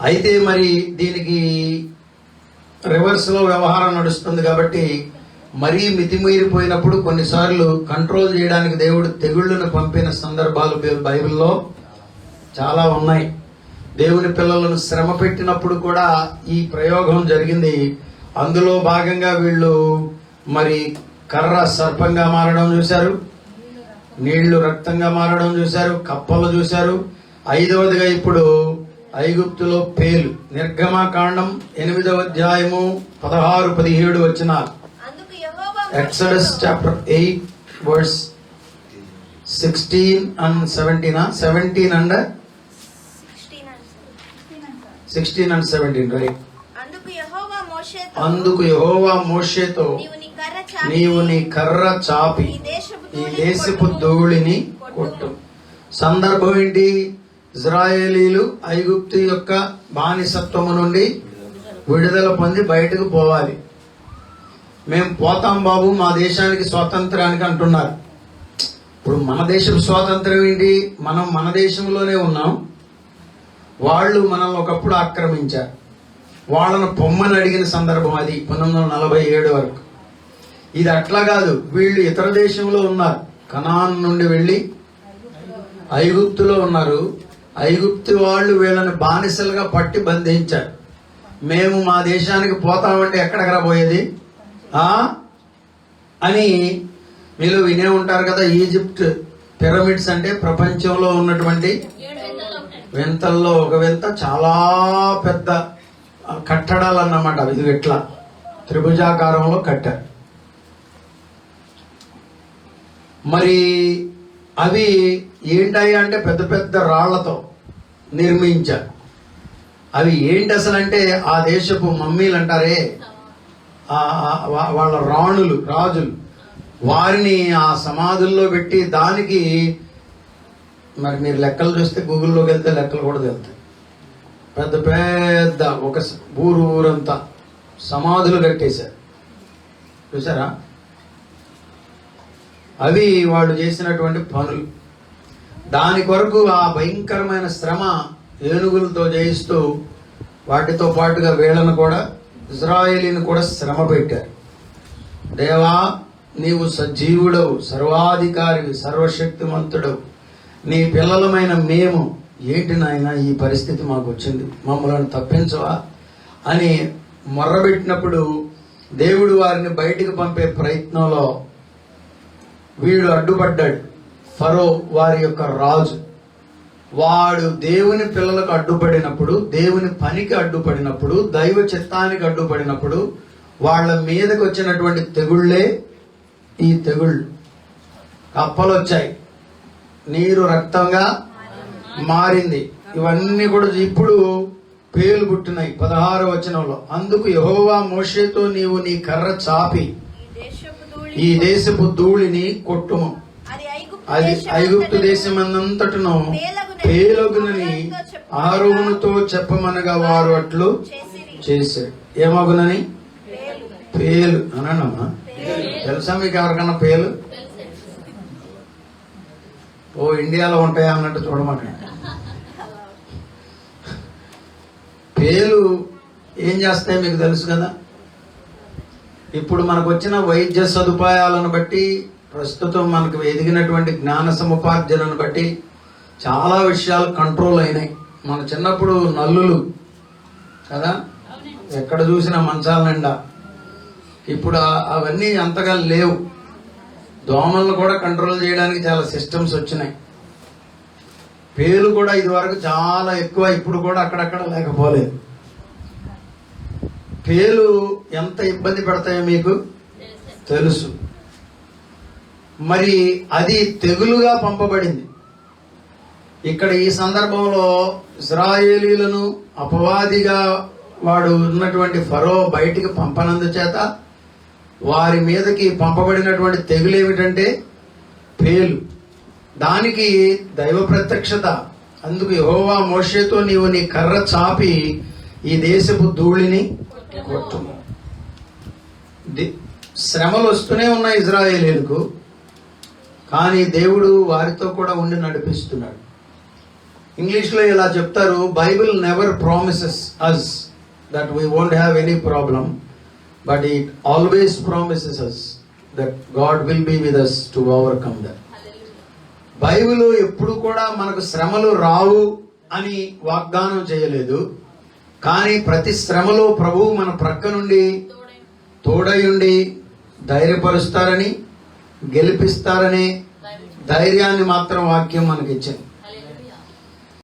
అయితే మరి దీనికి రివర్స్లో వ్యవహారం నడుస్తుంది కాబట్టి మరీ మితిమీరిపోయినప్పుడు కొన్నిసార్లు కంట్రోల్ చేయడానికి దేవుడు తెగుళ్ళను పంపిన సందర్భాలు బైబిల్లో చాలా ఉన్నాయి. దేవుని పిల్లలను శ్రమ పెట్టినప్పుడు కూడా ఈ ప్రయోగం జరిగింది. అందులో భాగంగా వీళ్ళు మరి కర్ర సర్పంగా మారడం చూశారు. నీళ్ళు రక్తంగా మారడం చూశారు. కప్పలు చూశారు. ఐదవదిగా ఇప్పుడు ఐగుప్తులో పేలు. నిర్గమాకాండం ఎనిమిదవ అధ్యాయము పదహారు పదిహేడు వచ్చిన Exodus chapter eight verse sixteen and seventeen seventeen and 16 answered. Sixteen and seventeen right అందుకు యెహోవా మోషేతో నీవు నీ కర్ర చాపి ఈ దేశపు ధూళిని. కొట్టు. సందర్భం ఏంటి? ఇజ్రాయేలీలు ఐగుప్తు యొక్క బానిసత్వము నుండి విడుదల పొంది బయటకు పోవాలి. మేము పోతాం బాబు మా దేశానికి స్వాతంత్రానికి అంటున్నారు. ఇప్పుడు మన దేశం స్వాతంత్రం ఏంటి? మనం మన దేశంలోనే ఉన్నాం. వాళ్ళు మనల్ని ఒకప్పుడు ఆక్రమించారు. వాళ్ళను పొమ్మని అడిగిన సందర్భం అది పంతొమ్మిది వందల నలభై ఏడు వరకు. ఇది అట్లా కాదు. వీళ్ళు ఇతర దేశంలో ఉన్నారు. కనాన్ నుండి వెళ్ళి ఐగుప్తులో ఉన్నారు. ఐగుప్తు వాళ్ళు వీళ్ళని బానిసలుగా పట్టి బంధించారు. మేము మా దేశానికి పోతామంటే ఎక్కడికరా పోయేది? అని మీరు వినే ఉంటారు కదా ఈజిప్ట్ పిరమిడ్స్ అంటే ప్రపంచంలో ఉన్నటువంటి వింతల్లో ఒక వింత చాలా పెద్ద కట్టడాలు అన్నమాట ఇది ఇట్లా త్రిభుజాకారంలో కట్టారు. మరి అవి ఏంటాయి అంటే పెద్ద పెద్ద రాళ్ళతో నిర్మించారు అవి ఏంటి అసలు అంటే ఆ దేశపు మమ్మీలు అంటారే? వాళ్ళ రాణులు రాజులు. వారిని ఆ సమాధుల్లో పెట్టి దానికి మరి మీరు లెక్కలు చూస్తే గూగుల్లోకి వెళ్తే లెక్కలు కూడా తెలుతాయి. పెద్ద పెద్ద ఒక ఊరు ఊరంతా సమాధులు కట్టేశారు. చూసారా? అవి వాళ్ళు చేసినటువంటి పనులు. దాని కొరకు ఆ భయంకరమైన శ్రమ ఏనుగులతో జయిస్తూ వాటితో పాటుగా వీళ్ళను కూడా ఇజ్రాయేలీని కూడా శ్రమ పెట్టారు. దేవా నీవు సజీవుడవు సర్వాధికారివి సర్వశక్తిమంతుడవు. నీ పిల్లలమైన మేము ఏంటి నాయన ఈ పరిస్థితి మాకు వచ్చింది? మమ్మల్ని తప్పించవా? అని మొర్రబెట్టినప్పుడు దేవుడు వారిని బయటికి పంపే ప్రయత్నంలో వీడు అడ్డుపడ్డాడు. ఫరో వారి యొక్క రాజు. వాడు దేవుని పిల్లలకు అడ్డుపడినప్పుడు దేవుని పనికి అడ్డుపడినప్పుడు దైవ చిత్తానికి అడ్డుపడినప్పుడు వాళ్ళ మీదకి వచ్చినటువంటి తెగుళ్ళే ఈ తెగుళ్ళు. కప్పలు వచ్చాయి నీరు రక్తంగా మారింది. ఇవన్నీ కూడా ఇప్పుడు పేలు పుట్టినాయి. పదహారు వచనంలో. అందుకు యహోవా మోషేతో నీవు నీ కర్ర చాపి. ఈ దేశపు ధూళి ఈ దేశపు ధూళిని కొట్టుము. అది ఐగుప్తు దేశం అన్నంతటను పేలగునని పేలగునని చెప్పమనగా వారు అట్లు చేశారు ఏమగునని? పేలు. పేలు అనమ్మా తెలుసా మీకు ఎవరికన్నా పేలు? ఓ ఇండియాలో ఉంటాయా అన్నట్టు చూడమండి పేలు ఏం చేస్తాయి మీకు తెలుసు కదా? ఇప్పుడు మనకు వచ్చిన వైద్య సదుపాయాలను బట్టి ప్రస్తుతం మనకు ఎదిగినటువంటి జ్ఞాన సముపార్జనను బట్టి చాలా విషయాలు కంట్రోల్ అయినాయి. మన చిన్నప్పుడు నల్లులు కదా? ఎక్కడ చూసినా మంచాల నిండా. ఇప్పుడు అవన్నీ అంతగా లేవు. దోమలను కూడా కంట్రోల్ చేయడానికి చాలా సిస్టమ్స్ వచ్చినాయి. పేలు కూడా ఇది వరకు చాలా ఎక్కువ ఇప్పుడు కూడా అక్కడక్కడ లేకపోలేదు. పేలు ఎంత ఇబ్బంది పెడతాయో మీకు తెలుసు. మరి అది తెగులుగా పంపబడింది. ఇక్కడ ఈ సందర్భంలో ఇస్రాయేలీలను అపవాదిగా వాడు ఉన్నటువంటి ఫరో బయటికి పంపనందు చేత వారి మీదకి పంపబడినటువంటి తెగులు ఏమిటంటే పేలు. దానికి దైవ ప్రత్యక్షత. అందుకు యహోవా మోషేతో నీవు నీ కర్ర చాపి ఈ దేశపు ధూళిని కొట్టుము. శ్రమలు వస్తూనే ఉన్నాయి ఇజ్రాయేలీలకు. కానీ దేవుడు వారితో కూడా ఉండి నడిపిస్తున్నాడు. ఇంగ్లీష్లో ఇలా చెప్తారు Bible never promises us that we won't have any problem but it always promises us that God will be with us to overcome that Bible ఎప్పుడు కూడా మనకు శ్రమలు రావు అని వాగ్దానం చేయలేదు. కానీ ప్రతి శ్రమలో ప్రభువు మన ప్రక్క నుండి తోడయుండి ధైర్యపరుస్తారని గెలిపిస్తారనే ధైర్యాన్ని మాత్రం వాక్యం మనకిచ్చింది.